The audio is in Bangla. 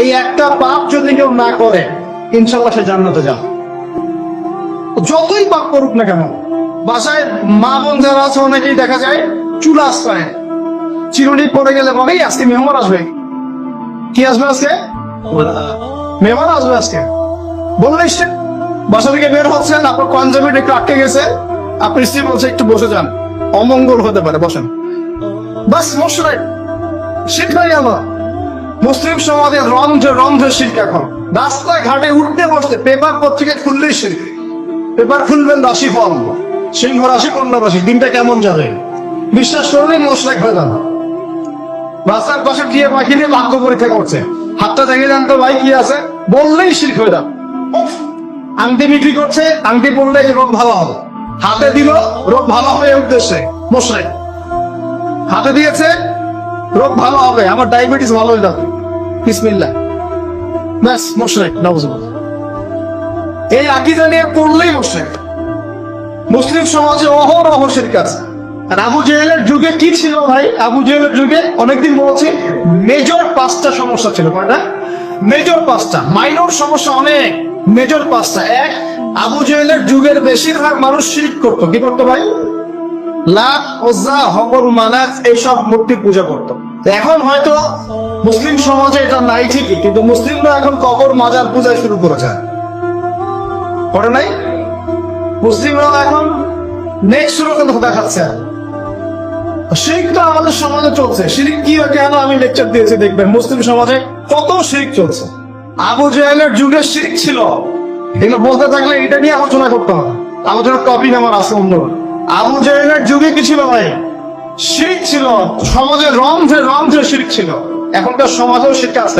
এই একটা পাপ যদি কেউ না করে ইনশাল্লাহ সে জান্নাতে যাবে। যতই পাপ করুক না কেন, বাসায় মা বোন যারা আছে, অনেকেই দেখা যায় চুলা আশ্রয় চিরুনি পড়ে গেলে বলেই আজকে মেহমান আসবে। কি আসবে আজকে? মেহমান আসবে আজকে। বললে বাসা থেকে বের হচ্ছেন, আপনার কনজার্ভেট একটু আটকে গেছে। আপনি স্ত্রী বলছে, একটু বসে যান। অমঙ্গল হতে পারে, বসেন। বাস মশলাই শিক্ষাই গেল মুসলিম সমাজে রন্ধ্রে রন্ধ্রে শিল্প এখন। রাস্তায় ঘাটে উঠতে বসতে পেপার পত্রিকা খুললেই শিল্প। পেপার খুলবেন রাশি ফল। সিংহ রাশি, কন্যা রাশি, দিনটা কেমন যাবে? বিশ্বাস করলে মশলাই হয়ে যাবে রাস্তার পাশে গিয়ে পাখি নিয়ে ভাগ্য পরীক্ষা করছে। হাতটা দেখে যান তো ভাই কি আছে? বললেই শিল্প হয়ে যাবে। আংটি বিক্রি করছে, আংটি পড়লে রোগ ভালো হবে। হাতে দিল, রোগ ভালো হবে উদ্দেশ্যে মশলাই হাতে দিয়েছে রোগ ভালো হবে, আমার ডায়াবেটিস ভালো হয়ে যাবে বিসমিল্লা ব্যাস মশলাই নবজুল এই আকিদা নিয়ে পড়লেই মশলাই মুসলিম সমাজে অহর অহসের কাজ আর আবু জেহেলের যুগে কি ছিল ভাই? আবু জেহেলের যুগে অনেকদিন বলছি মেজর পাঁচটা সমস্যা ছিল, কয়টা? মেজর পাঁচটা। মাইনর সমস্যা অনেক। মেজর পাঁচটা। এক, আবু জেহেলের যুগের বেশিরভাগ মানুষ শিরিক করতো। কি করতো ভাই? লাখ, ওজা হবর এইসব মূর্তি পূজা করতো। এখন হয়তো মুসলিম সমাজে এটা নাই ঠিকই, কিন্তু মুসলিমরা এখন কবর, মাজার পূজা শুরু করেছে। করে নাই? মুসলিমরা এখন নেক্সট শুরু কিন্তু দেখাচ্ছে। শিরিক তো আমাদের সমাজে চলছে। শিরিক কি কেন আমি লেকচার দিয়েছি দেখবেন, মুসলিম সমাজে কত শিরিক চলছে। আবু জাহেলের যুগে শিরিক ছিল। এগুলো বলতে থাকলে এটা নিয়ে আলোচনা করতে হবে। আলোচনা টপিক আমার আছে অন্য। আবু জাহেলের যুগে কি ছিল ভাই? শিরিক ছিল সমাজে রন্ধ্রে রন্ধ্রে শিখ ছিল। এখনকার সমাজেও শিরিক আছে।